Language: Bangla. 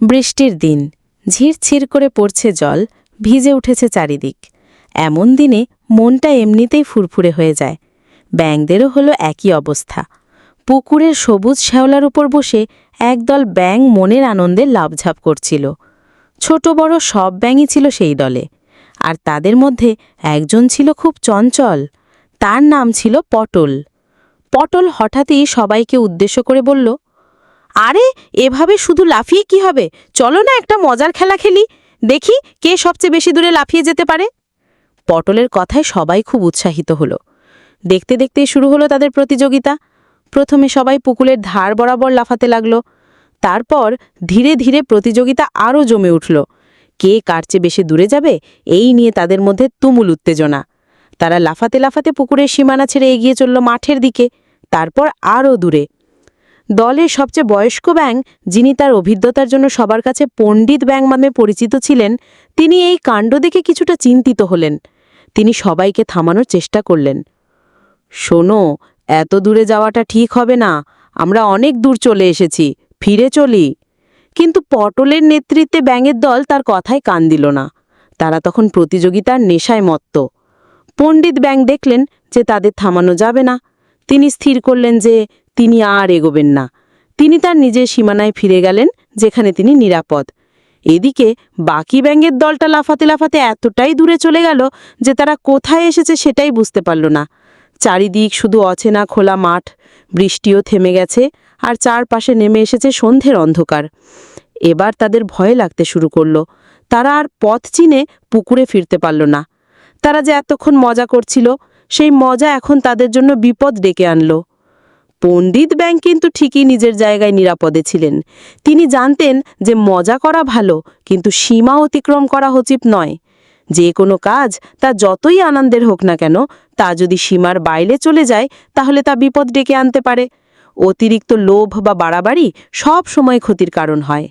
বৃষ্টির দিন। ঝিরছির করে পড়ছে জল, ভিজে উঠেছে চারিদিক। এমন দিনে মনটা এমনিতেই ফুরফুরে হয়ে যায়। ব্যাঙদেরও হলো একই অবস্থা। পুকুরের সবুজ শ্যাওলার উপর বসে একদল ব্যাঙ মনের আনন্দে লাভঝাপ করছিল। ছোট বড় সব ব্যাঙই ছিল সেই দলে। আর তাদের মধ্যে একজন ছিল খুব চঞ্চল। তার নাম ছিল পটল। পটল হঠাৎই সবাইকে উদ্দেশ্য করে বলল আরে, এভাবে শুধু লাফিয়ে কি হবে? চলো না একটা মজার খেলা খেলি। দেখি কে সবচেয়ে বেশি দূরে লাফিয়ে যেতে পারে। পটলের কথায় সবাই খুব উৎসাহিত হলো। দেখতে দেখতে শুরু হলো তাদের প্রতিযোগিতা। প্রথমে সবাই পুকুরের ধার বরাবর লাফাতে লাগল। তারপর ধীরে ধীরে প্রতিযোগিতা আরও জমে উঠল। কে কার চেয়ে বেশি দূরে যাবে, এই নিয়ে তাদের মধ্যে তুমুল উত্তেজনা। তারা লাফাতে লাফাতে পুকুরের সীমানা ছেড়ে এগিয়ে চলল মাঠের দিকে, তারপর আরও দূরে। দলের সবচেয়ে বয়স্ক ব্যাং যিনি তার অভিজ্ঞতার জন্য সবার কাছে পণ্ডিত ব্যাং নামে পরিচিত ছিলেন, তিনি এই কাণ্ড দেখে কিছুটা চিন্তিত হলেন। তিনি সবাইকে থামানোর চেষ্টা করলেন। শোনো, এত দূরে যাওয়াটা ঠিক হবে না, আমরা অনেক দূর চলে এসেছি, ফিরে চলি। কিন্তু পটলের নেতৃত্বে ব্যাঙের দল তার কথায় কান দিল না। তারা তখন প্রতিযোগিতার নেশায় মত্ত। পণ্ডিত ব্যাং দেখলেন যে তাদের থামানো যাবে না। তিনি স্থির করলেন যে তিনি আর এগোবেন না। তিনি তার নিজের সীমানায় ফিরে গেলেন, যেখানে তিনি নিরাপদ। এদিকে বাকি ব্যাঙের দলটা লাফাতে লাফাতে এতটাই দূরে চলে গেল যে তারা কোথায় এসেছে সেটাই বুঝতে পারল না। চারিদিক শুধু অচেনা খোলা মাঠ, বৃষ্টিও থেমে গেছে আর চারপাশে নেমে এসেছে সন্ধ্যের অন্ধকার। এবার তাদের ভয় লাগতে শুরু করল। তারা আর পথ চিনে পুকুরে ফিরতে পারল না। তারা যে এতক্ষণ মজা করছিল, সেই মজা এখন তাদের জন্য বিপদ ডেকে আনলো। পণ্ডিত ব্যাং কিন্তু ঠিকই নিজের জায়গায় নিরাপদে ছিলেন। তিনি জানতেন যে মজা করা ভালো, কিন্তু সীমা অতিক্রম করা উচিত নয়। যে কোনো কাজ, তা যতই আনন্দের হোক না কেন, তা যদি সীমার বাইরে চলে যায়, তাহলে তা বিপদ ডেকে আনতে পারে। অতিরিক্ত লোভ বা বাড়াবাড়ি সব সময় ক্ষতির কারণ হয়।